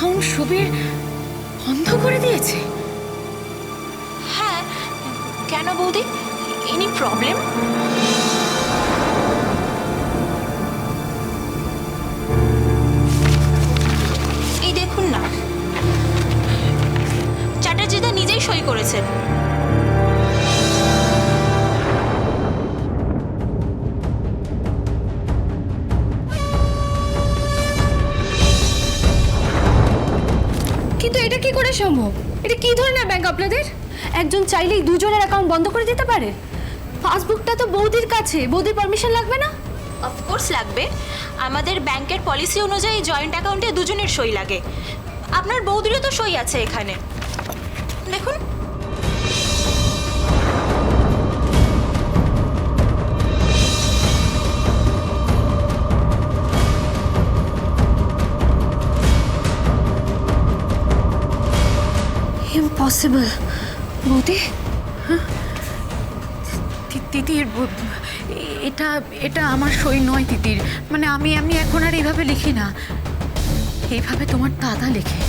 Account Subir বন্ধ করে দিয়েছে? হ্যাঁ কেন বৌদি? Any problem? কি করে সম্ভব? এটা কি ধরনের ব্যাংক আপনাদের? একজন চাইলেই দুজনের অ্যাকাউন্ট বন্ধ করে দিতে পারে? পাসবুকটা তো বৌদির কাছে। বৌদির পারমিশন লাগবে না? অফকোর্স লাগবে। আমাদের ব্যাংকের পলিসি অনুযায়ী জয়েন্ট অ্যাকাউন্টে দুজনের সই লাগে। আপনার বৌদিরও তো সই আছে এখানে। ইম্পসিবল বৌদি তিতির এটা এটা আমার সই নয় তিতির। মানে আমি আমি এখন আর এইভাবে লিখি না। এইভাবে তোমার দাদা লেখে।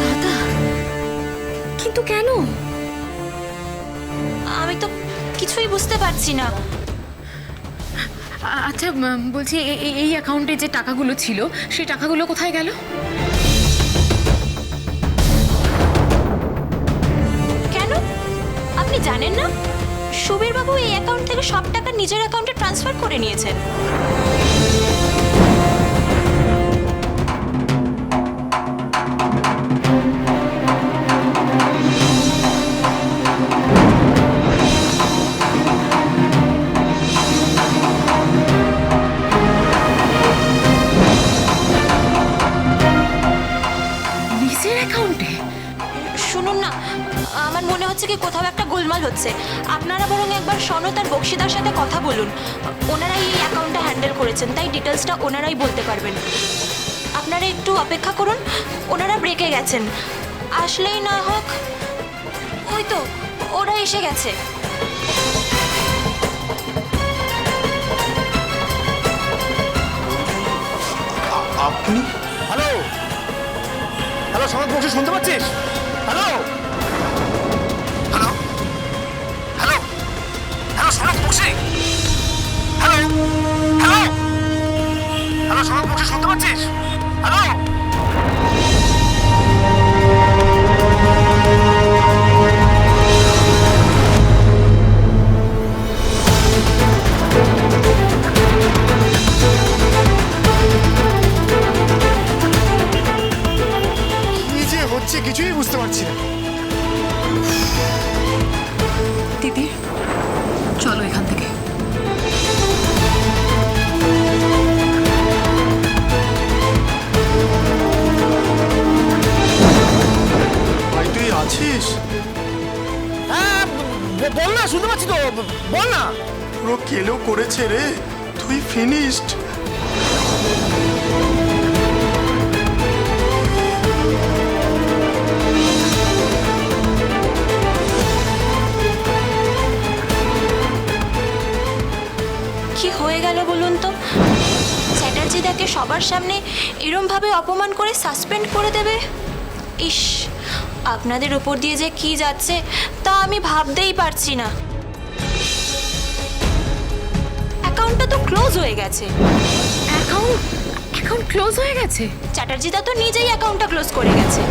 দাদা? কিন্তু কেন? আমি তো কিছুই বুঝতে পারছি না। আচ্ছা বলছি এই অ্যাকাউন্টে যে টাকাগুলো ছিল, সেই টাকাগুলো কোথায় গেল? কেন? আপনি জানেন না? সুবীরবাবু এই অ্যাকাউন্ট থেকে সব টাকা নিজের অ্যাকাউন্টে ট্রান্সফার করে নিয়েছেন। গোলমাল হচ্ছে। আপনারা বরং একবার সনত আর বক্সিদার সাথে কথা বলুন। ওনারাই এই অ্যাকাউন্টটা হ্যান্ডেল করেছেন তাই ডিটেলসটা ওনারাই বলতে পারবেন। আপনারা একটু অপেক্ষা করুন ওনারা ব্রেকে গেছেন। আসলেই না হোক ওই তো ওরা এসে গেছে। আপনি? হ্যালো হ্যালো সনদ বক্সি শুনতে পাচ্ছিস? পারছি না। দিদি চলো এখান থেকে। ভাই তুই আছিস? হ্যাঁ বল না শুনতে পাচ্ছি তো। বল না। পুরো কেলো করেছে রে। তুই ফিনিশড চ্যাটার্জিদাকে সবার সামনে এরমভাবে অপমান করে সাসপেন্ড করে দেবে? ইস আপনাদের ওপর দিয়ে যে কি যাচ্ছে তা আমি ভাবতেই পারছি না। অ্যাকাউন্টটা তো ক্লোজ হয়ে গেছে। অ্যাকাউন্ট অ্যাকাউন্ট ক্লোজ হয়ে গেছে? চ্যাটার্জিদা তো নিজেই অ্যাকাউন্টটা ক্লোজ করে গেছে।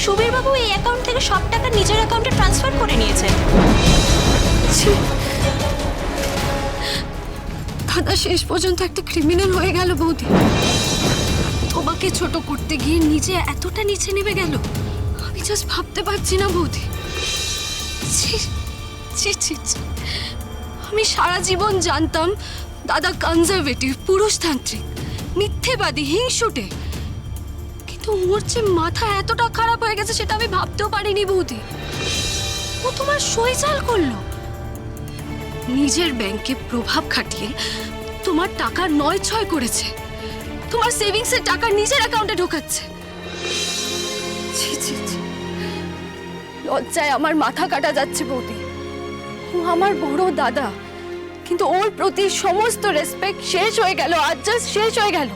সুবীর বাবু এই অ্যাকাউন্ট থেকে সব টাকা নিজের অ্যাকাউন্টে ট্রান্সফার করে নিয়েছেন। ছি। দাদা শেষ পর্যন্ত একটা ক্রিমিনাল হয়ে গেল বৌদি। তোমাকে ছোট করতে গিয়ে নিজে এতটা নিচে নেমে গেল, আমি জাস্ট ভাবতে পারছি না বৌদি। আমি সারা জীবন জানতাম দাদা কনজারভেটিভ পুরুষতান্ত্রিক, মিথ্যেবাদী, হিংসুটে। কিন্তু ওর যে মাথা এতটা খারাপ হয়ে গেছে সেটা আমি ভাবতেও পারিনি বৌদি। ও তোমার সই চাল করল। নিজের ব্যাংকে প্রভাব খাটিয়ে তোমার টাকা নয় ছয় করেছে। তোমার সেভিংসের টাকা নিজের অ্যাকাউন্টে ঢোকাচ্ছে। লজ্জায় আমার মাথা কাটা যাচ্ছে বৌদি। ও আমার বড় দাদা। কিন্তু ওর প্রতি সমস্ত রেসপেক্ট শেষ হয়ে গেল, আজ জাস্ট শেষ হয়ে গেল।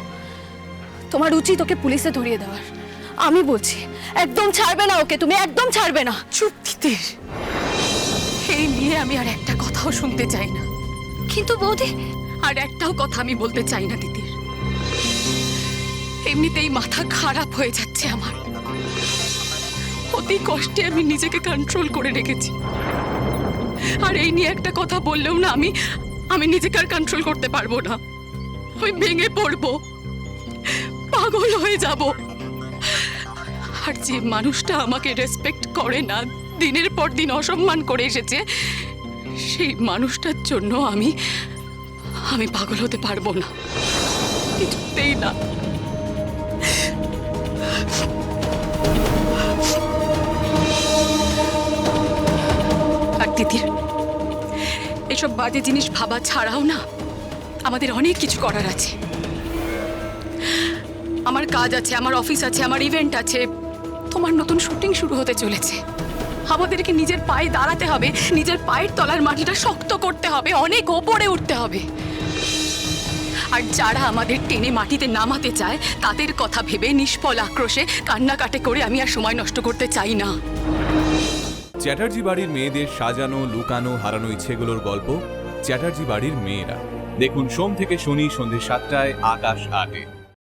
তোমার উচিত ওকে পুলিশে ধরিয়ে দেওয়ার। আমি বলছি, একদম ছাড়বে না ওকে, তুমি একদম ছাড়বে না। চুপ এই নিয়ে আমি আর একটা কথাও শুনতে চাই না। কিন্তু বৌদি, আর একটাও কথা আমি বলতে চাই না তিতির এমনিতেই মাথা খারাপ হয়ে যাচ্ছে আমার। অতি কষ্টে আমি নিজেকে কন্ট্রোল করে রেখেছি। আর এই নিয়ে একটা কথা বললেও না আমি আমি নিজেকে আর কন্ট্রোল করতে পারব না। আমি ভেঙে পড়ব। পাগল হয়ে যাব। আর যে মানুষটা আমাকে রেসপেক্ট করে না দিনের পর দিন অসম্মান করে এসেছে। সেই মানুষটার জন্য আমি আমি পাগল হতে পারব না। কিছুতেই না। তিতির এসব বাজে জিনিস ভাবা ছাড়াও না, আমাদের অনেক কিছু করার আছে। আমার কাজ আছে, আমার অফিস আছে, আমার ইভেন্ট আছে। তোমার নতুন শুটিং শুরু হতে চলেছে। আমাদেরকে নিজের পায়ে দাঁড়াতে হবে, নিজের পায়ের তলার মাটিটা শক্ত করতে হবে, অনেক ওপরে উঠতে হবে। আর যারা আমাদের টেনে মাটিতে নামাতে চায়, তাদের কথা ভেবে নিষ্ফল আক্রোশে কান্নাকাটে করে আমি আর সময় নষ্ট করতে চাই না। চ্যাটার্জি বাড়ির মেয়েদের সাজানো, লুকানো, হারানো ইচ্ছেগুলোর গল্প চ্যাটার্জি বাড়ির মেয়েরা। দেখুন, সোম থেকে শনি সন্ধ্যে সাতটায়, আকাশ আটে।